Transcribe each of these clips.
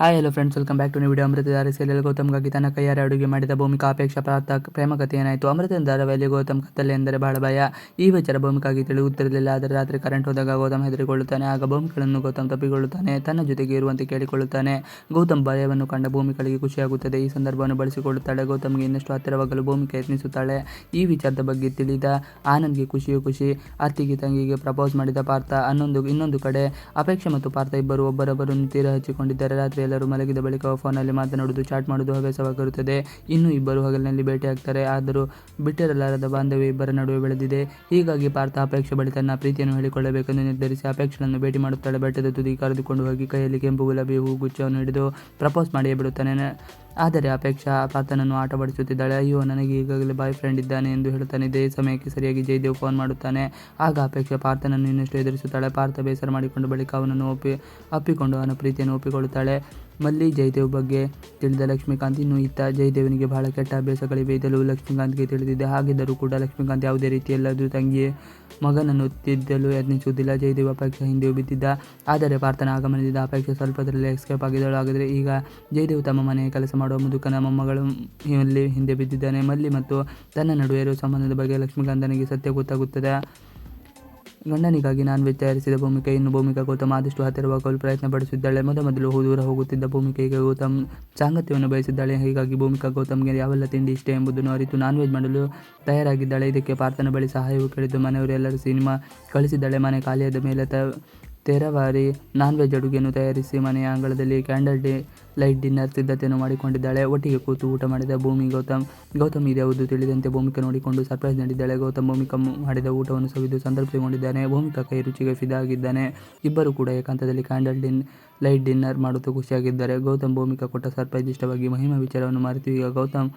Hi hello friends welcome back to new video ಅಮೃತ ಧಾರಿಸಿಯಲ್ಲಿ ಗೌತಮ್ಗಾಗಿ ತನ್ನ ಕೈಯಾರೆ ಅಡುಗೆ ಮಾಡಿದ ಭೂಮಿಕಾ ಅಪೇಕ್ಷಾ ಪ್ರಾರ್ಥ ಪ್ರೇಮ ಕಥೆ ಏನಾಯಿತು? ಅಮೃತ ಧಾರಾವಾಹಿಯಲ್ಲಿ ಗೌತಮ್ ಕತ್ತಲೆ ಎಂದರೆ ಬಹಳ ಭಯ. ಈ ವಿಚಾರ ಭೂಮಿಕಾಗಿ ತಿಳಿಯುತ್ತಿರಲಿಲ್ಲ, ಆದರೆ ರಾತ್ರಿ ಕರೆಂಟ್ ಹೋದಾಗ ಗೌತಮ್ ಹೆದರಿಕೊಳ್ಳುತ್ತಾನೆ. ಆಗ ಭೂಮಿಗಳನ್ನು ಗೌತಮ್ ತಪ್ಪಿಕೊಳ್ಳುತ್ತಾನೆ, ತನ್ನ ಜೊತೆಗೆ ಇರುವಂತೆ ಕೇಳಿಕೊಳ್ಳುತ್ತಾನೆ. ಗೌತಮ್ ಭಯವನ್ನು ಕಂಡ ಭೂಮಿಗಳಿಗೆ ಖುಷಿಯಾಗುತ್ತದೆ. ಈ ಸಂದರ್ಭವನ್ನು ಬಳಸಿಕೊಳ್ಳುತ್ತಾಳೆ. ಗೌತಮ್ಗೆ ಇನ್ನಷ್ಟು ಹತ್ತಿರವಾಗಲು ಭೂಮಿಕೆ ಯತ್ನಿಸುತ್ತಾಳೆ. ಈ ವಿಚಾರದ ಬಗ್ಗೆ ತಿಳಿದ ಆನಂದ್ಗೆ ಖುಷಿಯು ಖುಷಿ, ಅತ್ತಿಗೆ ತಂಗಿಗೆ ಪ್ರಪೋಸ್ ಮಾಡಿದ ಪಾರ್ಥ, ಅನ್ನೊಂದು, ಇನ್ನೊಂದು ಕಡೆ ಅಪೇಕ್ಷೆ ಮತ್ತು ಪಾರ್ಥ ಇಬ್ಬರು ಒಬ್ಬರೊಬ್ಬರನ್ನು ತೀರ ಹಚ್ಚಿಕೊಂಡಿದ್ದಾರೆ. ರಾತ್ರಿ ಎಲ್ಲರೂ ಮಲಗಿದ ಬಳಿಕ ಫೋನಲ್ಲಿ ಮಾತನಾಡುವುದು, ಚಾಟ್ ಮಾಡುವುದು ಹವ್ಯಾಸವಾಗಿರುತ್ತದೆ. ಇನ್ನು ಇಬ್ಬರು ಹಗಲಿನಲ್ಲಿ ಭೇಟಿಯಾಗ್ತಾರೆ ಆದರೂ ಬಿಟ್ಟಿರಲಾರದ ಬಾಂಧವ್ಯ ಇಬ್ಬರ ನಡುವೆ ಬೆಳೆದಿದೆ. ಹೀಗಾಗಿ ಪಾರ್ಥ ಅಪೇಕ್ಷೆ ಬಳಿ ತನ್ನ ಪ್ರೀತಿಯನ್ನು ಹೇಳಿಕೊಳ್ಳಬೇಕೆಂದು ನಿರ್ಧರಿಸಿ ಅಪೇಕ್ಷೆಗಳನ್ನು ಭೇಟಿ ಮಾಡುತ್ತಾಳೆ. ಬೆಟ್ಟದ ತುದಿ ಕರೆದುಕೊಂಡು ಹೋಗಿ ಕೈಯಲ್ಲಿ ಕೆಂಪು ಗುಲಾಬಿ ಹೂ, ಗುಚ್ಛವನ್ನು ಹಿಡಿದು ಪ್ರಪೋಸ್ ಮಾಡಿಯೇ ಬಿಡುತ್ತಾನೆ. ಆದರೆ ಅಪೇಕ್ಷಾ ಪಾರ್ಥನನ್ನು ಆಟವಾಡಿಸುತ್ತಿದ್ದಾಳೆ. ಅಯ್ಯೋ, ನನಗೆ ಈಗಾಗಲೇ ಬಾಯ್ ಫ್ರೆಂಡ್ ಇದ್ದಾನೆ ಎಂದು ಹೇಳುತ್ತಾನೆ. ಇದೇ ಸಮಯಕ್ಕೆ ಸರಿಯಾಗಿ ಜಯದೇವ್ ಫೋನ್ ಮಾಡುತ್ತಾನೆ. ಆಗ ಅಪೇಕ್ಷಾ ಪಾರ್ಥನನ್ನು ಇನ್ನಷ್ಟು ಎದುರಿಸುತ್ತಾಳೆ. ಪಾರ್ಥ ಬೇಸರ ಮಾಡಿಕೊಂಡು ಬಳಿಕ ಅವನನ್ನು ಒಪ್ಪಿ ಅಪ್ಪಿಕೊಂಡು ಅವನ ಪ್ರೀತಿಯನ್ನು ಒಪ್ಪಿಕೊಳ್ಳುತ್ತಾಳೆ. ಮಲ್ಲಿ, ಜಯದೇವ್ ಬಗ್ಗೆ ತಿಳಿದ ಲಕ್ಷ್ಮೀಕಾಂತ್ ಇನ್ನು ಇತ್ತ. ಜಯದೇವನಿಗೆ ಬಹಳ ಕೆಟ್ಟ ಅಭ್ಯಾಸಗಳಿವೆ. ಇದೆಲ್ಲೂ ಲಕ್ಷ್ಮೀಕಾಂತ್ಗೆ ತಿಳಿದಿದೆ. ಹಾಗಿದ್ದರೂ ಕೂಡ ಲಕ್ಷ್ಮೀಕಾಂತ್ ಯಾವುದೇ ರೀತಿಯಲ್ಲಾದರೂ ತಂಗಿ ಮಗನನ್ನು ತಿದ್ದಲು ಯತ್ನಿಸುವುದಿಲ್ಲ. ಜಯದೇವ ಅಪೇಕ್ಷೆ ಹಿಂದೆ ಬಿದ್ದಿದ್ದ. ಆದರೆ ಪಾರ್ಥನ ಆಗಮನದಿಂದ ಅಪೇಕ್ಷೆ ಸ್ವಲ್ಪದರಲ್ಲಿ ಎಸ್ಕೇಪ್ ಆಗಿದ್ದಳು. ಹಾಗಾದರೆ ಈಗ ಜಯದೇವ್ ತಮ್ಮ ಮನೆಯ ಕೆಲಸ ಮಾಡುವ ಮುದುಕನ ಮೊಮ್ಮಗಳು ಇಲ್ಲಿ ಹಿಂದೆ ಬಿದ್ದಿದ್ದಾನೆ. ಮಲ್ಲಿ ಮತ್ತು ತನ್ನ ನಡುವೆ ಇರುವ ಸಂಬಂಧದ ಬಗ್ಗೆ ಲಕ್ಷ್ಮೀಕಾಂತನಿಗೆ ಸತ್ಯ ಗೊತ್ತಾಗುತ್ತದೆ. ಗಂಡನಿಗಾಗಿ ನಾನ್ ವೆಜ್ ತಯಾರಿಸಿದ ಭೂಮಿಕೆ, ಇನ್ನು ಭೂಮಿಕಾ ಗೌತಮ್ ಆದಷ್ಟು ಹತ್ತಿರವಾಗಲು ಪ್ರಯತ್ನ ಪಡಿಸಿದ್ದಾಳೆ ಮೊದಮೊದಲು ದೂರ ಹೋಗುತ್ತಿದ್ದ ಭೂಮಿಕೆಗೆ ಗೌತಮ್ ಸಾಂಗತ್ಯವನ್ನು ಬಯಸಿದ್ದಾಳೆ. ಹೀಗಾಗಿ ಭೂಮಿಕಾ ಗೌತಮ್ಗೆ ಯಾವೆಲ್ಲ ತಿಂಡಿ ಇಷ್ಟ ಎಂಬುದನ್ನು ಅರಿತು ನಾನ್ ವೆಜ್ ಮಾಡಲು ತಯಾರಾಗಿದ್ದಾಳೆ. ಇದಕ್ಕೆ ಪಾರ್ಥನ ಬಳಿ ಸಹಾಯವು ಕೇಳಿದ್ದು ಮನೆಯವರೆಲ್ಲರೂ ಸಿನಿಮಾ ಕಳಿಸಿದ್ದಾಳೆ. ಮನೆ ಖಾಲಿಯಾದ ಮೇಲೆ ತ ತೆರವಾರಿ. ನಾನ್ ವೆಜ್ ಅಡುಗೆಯನ್ನು ತಯಾರಿಸಿ ಮನೆಯ ಅಂಗಳದಲ್ಲಿ ಕ್ಯಾಂಡಲ್ ಡೇ ಲೈಟ್ ಡಿನ್ನರ್ ಸಿದ್ಧತೆಯನ್ನು ಮಾಡಿಕೊಂಡಿದ್ದಾಳೆ. ಒಟ್ಟಿಗೆ ಕೂತು ಊಟ ಮಾಡಿದ ಭೂಮಿ ಗೌತಮ್. ಗೌತಮ್ ಇದ್ಯಾವುದು ತಿಳಿದಂತೆ ಭೂಮಿಕಾ ನೋಡಿಕೊಂಡು ಸರ್ಪ್ರೈಸ್ ನೀಡಿದ್ದಾಳೆ. ಗೌತಮ್ ಭೂಮಿಕ ಮಾಡಿದ ಊಟವನ್ನು ಸವಿದು ಸಂತೃಪ್ತಿಗೊಂಡಿದ್ದಾನೆ. ಭೂಮಿಕಾ ಕೈ ರುಚಿಗೆ ಫಿದಾಗಿದ್ದಾನೆ. ಇಬ್ಬರು ಕೂಡ ಏಕಾಂತದಲ್ಲಿ ಕ್ಯಾಂಡಲ್ ಡಿನ್ ಲೈಟ್ ಡಿನ್ನರ್ ಮಾಡುತ್ತಾ ಖುಷಿಯಾಗಿದ್ದಾರೆ. ಗೌತಮ್ ಭೂಮಿಕಾ ಕೊಟ್ಟ ಸರ್ಪ್ರೈಸ್ ಇಷ್ಟವಾಗಿ ಮಹಿಮಾ ವಿಚಾರವನ್ನು ಮರೆತು. ಈಗ ಗೌತಮ್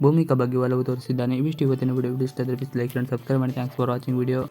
ಭೂಮಿಕಾ ಬಗ್ಗೆ ಒಲವು ತೋರಿಸಿದ್ದಾನೆ. ಇವಿಷ್ಟು ಇವತ್ತಿನ ವಿಡಿಯೋ ಇಷ್ಟ ಪ್ಲೀಸ್ ಲೈಕ್ ಸಬ್ಸ್ಕ್ರೈಬ್ ಮಾಡಿ ಥ್ಯಾಂಕ್ಸ್ ಫಾರ್ ವಾಚಿಂಗ್ ವಿಡಿಯೋ